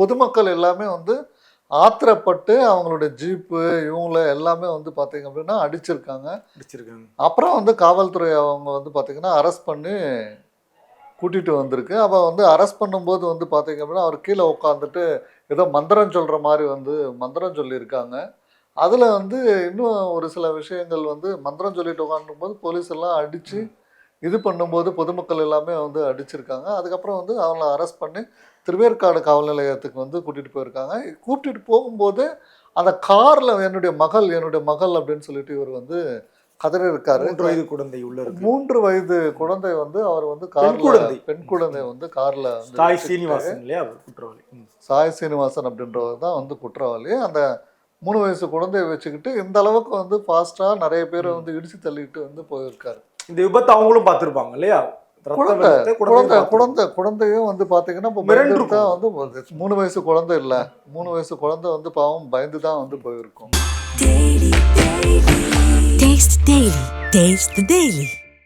பொதுமக்கள் எல்லாமே வந்து ஆத்திரப்பட்டு அவங்களுடைய ஜீப்பு இவங்கள எல்லாமே வந்து பார்த்தீங்க அப்படின்னா அடிச்சிருக்காங்க. அடிச்சிருக்காங்க. அப்புறம் வந்து காவல்துறை அவங்க வந்து பார்த்தீங்கன்னா அரெஸ்ட் பண்ணி கூட்டிகிட்டு வந்திருக்கு. அப்போ வந்து அரெஸ்ட் பண்ணும்போது வந்து பார்த்தீங்க அப்படின்னா அவர் கீழே உட்காந்துட்டு ஏதோ மந்திரம் சொல்கிற மாதிரி வந்து மந்திரம் சொல்லியிருக்காங்க. அதில் வந்து இன்னும் ஒரு சில விஷயங்கள் வந்து மந்திரம் சொல்லிட்டு உட்காந்தும்போது போலீஸ் எல்லாம் அடித்து இது பண்ணும்போது பொதுமக்கள் எல்லாமே வந்து அடிச்சிருக்காங்க. அதுக்கப்புறம் வந்து அவங்கள அரெஸ்ட் பண்ணி திருவேற்காடு காவல் நிலையத்துக்கு வந்து கூட்டிகிட்டு போயிருக்காங்க. கூட்டிகிட்டு போகும்போது அந்த காரில் என்னுடைய மகள் என்னுடைய மகள் அப்படின்னு சொல்லிட்டு இவர் வந்து கதறி இருக்காரு மூன்று வயது குழந்தை உள்ள இருக்கு. மூன்று வயது குழந்தை வந்து அவர் வந்து கார்ல குழந்தை. பெண் குழந்தை வந்து கார்ல வச்சுக்கிட்டு சீனிவாசன் இல்லையா? குற்றவாளி. சாய் சீனிவாசன் அப்படின்றவர் தான் வந்து குற்றவாளி. அந்த மூணு வயசு குழந்தைய வச்சுக்கிட்டு இந்த அளவுக்கு வந்து ஃபாஸ்டா நிறைய பேரை வந்து இடிச்சு தள்ளிட்டு வந்து போயிருக்காரு. இந்த விபத்து அவங்களும் பார்த்திருப்பாங்க இல்லையா? குழந்தை குழந்தை குழந்தையும் குழந்தை குழந்தையும் வந்து பாத்தீங்கன்னா இப்போ மிரண்டு பயந்து தான் வந்து மூணு வயசு குழந்தை இல்ல. மூணு வயசு குழந்தை வந்து பாவம் பயந்து தான் வந்து போயிருக்கும்.